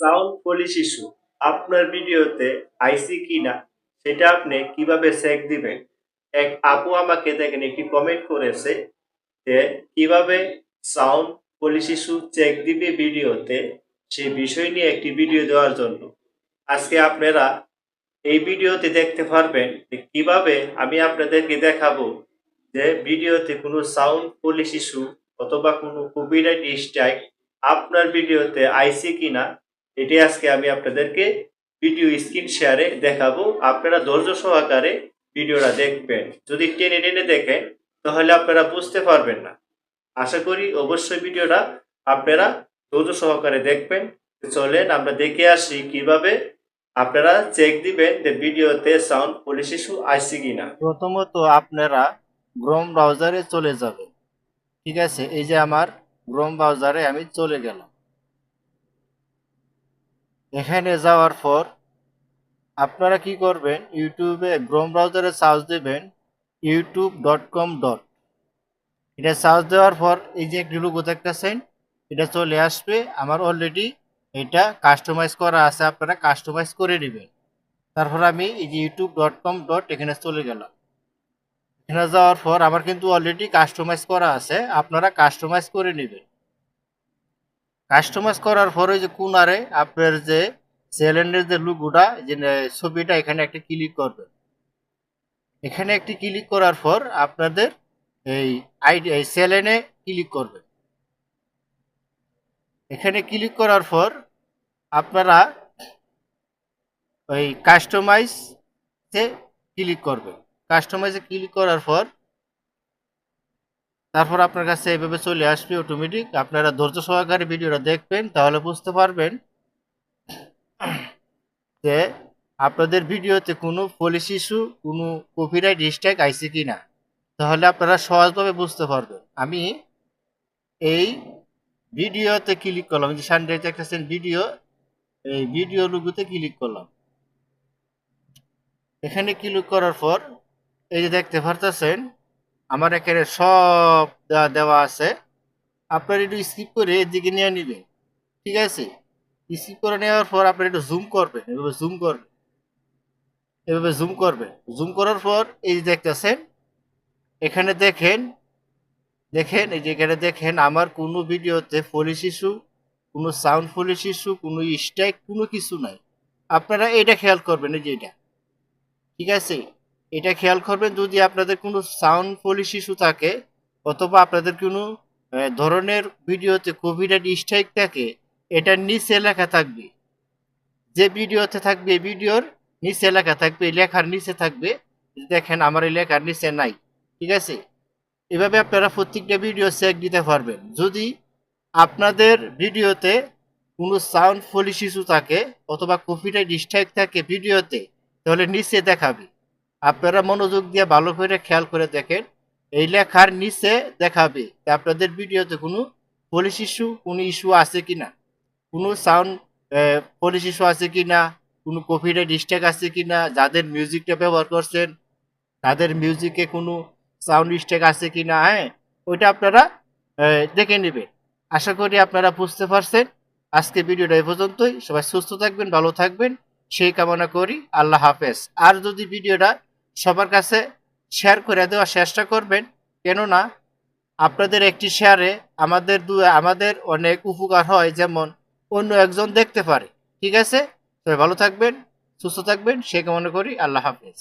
Sound policy issue, আপনার ভিডিওতে আইসি কিনা সেটা আপনি কীভাবে চেক দিবেন? এক আপু আমাকে দেখেন, একটি কমেন্ট করেছে যে কীভাবে সাউন্ড পলিশ ইস্যু চেক দিবে ভিডিওতে সেই বিষয় নিয়ে একটি ভিডিও দেওয়ার জন্য। আজকে আপনারা এই ভিডিওতে দেখতে পারবেন যে কীভাবে আমি আপনাদেরকে দেখাবো যে ভিডিওতে কোনো সাউন্ড পলিশ ইস্যু অথবা কোনো কপিরাইট স্ট্রাইক আপনার ভিডিওতে আইসি কিনা এটি আজকে আমি আপনাদেরকে ভিডিও স্ক্রিন শেয়ারে দেখাবো। আপনারা ধৈর্য সহকারে ভিডিওটা দেখবেন। যদি টেনে টেনে দেখেন, তাহলে আপনারা বুঝতে পারবেন না। আশা করি অবশ্যই ভিডিওটা আপনারা ধৈর্য সহকারে দেখবেন। চলেন আমরা দেখে আসি কীভাবে আপনারা চেক দিবেন যে ভিডিওতে সাউন্ড পলিশ ইস্যু আইসি কিনা। প্রথমত আপনারা গ্রোম ব্রাউজারে চলে যাবেন। ঠিক আছে? এই যে আমার গ্রোম ব্রাউজারে আমি চলে গেলাম। এখানে যাওয়ার পর আপনারা কি করবেন, ইউটিউবে গ্রোম ব্রাউজারে সার্চ দেবেন ইউটিউব ডট কম ডট এটা সার্চ দেওয়ার পর এই যে একটি লোগো দেখতেছেন, এটা চলে আসবে। আমার অলরেডি এটা কাস্টমাইজ করা আছে, আপনারা কাস্টমাইজ করে নেবেন। তারপর আমি এই যে ইউটিউব ডট কম ডট এখানে চলে গেলাম। এখানে যাওয়ার পর আমার কিন্তু অলরেডি কাস্টমাইজ করা আছে, আপনারা কাস্টমাইজ করে নেবেন। কাস্টমাইজ করার পরে যে কোনারে আপনার যে চ্যানেলের যে লুগুটা যে ছবিটা, এখানে একটা ক্লিক করবেন। এখানে একটি ক্লিক করার পর আপনাদের এই আইডি চ্যানেলে ক্লিক করবেন। এখানে ক্লিক করার পর আপনারা ওই কাস্টমাইজে ক্লিক করবেন। কাস্টমাইজে ক্লিক করার পর তারপর আপনার কাছে এইভাবে চলে আসবে অটোমেটিক আপনারা ধৈর্য সহকারে ভিডিওটা দেখবেন, তাহলে বুঝতে পারবেন যে আপনাদের ভিডিওতে কোনো পলিশ ইস্যু কোনো কপিরাইট স্ট্রাইক আইছে কি না তাহলে আপনারা সহজভাবে বুঝতে পারবেন। আমি এই ভিডিওতে ক্লিক করলাম যে সানডে দেখতেছেন ভিডিও এই ভিডিও লুগুতে ক্লিক করলাম। এখানে ক্লিক করার পর এই যে দেখতে পারতেছেন আমার এখানে সব দেওয়া দেওয়া আছে। আপনার একটু স্কিপ করে এদিকে নিয়ে নেবেন। ঠিক আছে? স্কিপ করে নেওয়ার পর আপনার একটু জুম করবেন। এভাবে জুম করবেন। এভাবে জুম করবেন। জুম করার পর এই যে দেখতেছেন, এখানে দেখেন দেখেন, এই যে এখানে দেখেন, আমার কোনো ভিডিওতে পলিশ ইস্যু কোনো সাউন্ড পলিশ ইস্যু কোনো স্ট্রাইক কোনো কিছু নাই। আপনারা এটা খেয়াল করবেন, এই যে এটা। ঠিক আছে? এটা খেয়াল করবেন, যদি আপনাদের কোনো সাউন্ড পলিশ ইস্যু থাকে, অথবা আপনাদের কোনো ধরনের ভিডিওতে কোভিড স্ট্রাইক থাকে এটার নিচে লেখা থাকবে। যে ভিডিওতে থাকবে ভিডিওর, নিচে লেখা থাকবে লেখার নিচে থাকবে, দেখেন আমার এই লেখার নিচে নাই, ঠিক আছে? এভাবে আপনারা প্রত্যেকটা ভিডিও চেক দিতে পারবেন। যদি আপনাদের ভিডিওতে কোনো সাউন্ড পলিশ ইস্যু থাকে, অথবা কপিরাইট স্ট্রাইক থাকে ভিডিওতে, তাহলে নিচে দেখাবে। আপনারা মনোযোগ দিয়ে ভালো করে খেয়াল করে দেখেন। এই লেখার নিচে দেখাবে আপনাদের ভিডিওতে কোনো পলিশ ইস্যু কোনো ইস্যু আছে কি না কোনো সাউন্ড পলিশ ইস্যু আছে কি না কোনো কপিরাইট স্ট্রাইক আছে কি না যাদের মিউজিকটা ব্যবহার করছেন, তাদের মিউজিকে কোনো সাউন্ড স্ট্রাইক আছে কি না হ্যাঁ ওইটা আপনারা দেখে নেবেন। আশা করি আপনারা বুঝতে পারছেন। আজকে ভিডিওটা এ পর্যন্তই। সবাই সুস্থ থাকবেন, ভালো থাকবেন। সেই কামনা করি। আল্লাহ হাফেজ। আর যদি ভিডিওটা সবার কাছে শেয়ার করে দেওয়ার চেষ্টা করবেন। কেননা আপনাদের একটি শেয়ারে আমাদের দু, আমাদের অনেক উপকার হয়, যেমন অন্য একজন দেখতে পারে। ঠিক আছে? তবে ভালো থাকবেন, সুস্থ থাকবেন, সে কামনা করি। আল্লাহ হাফেজ।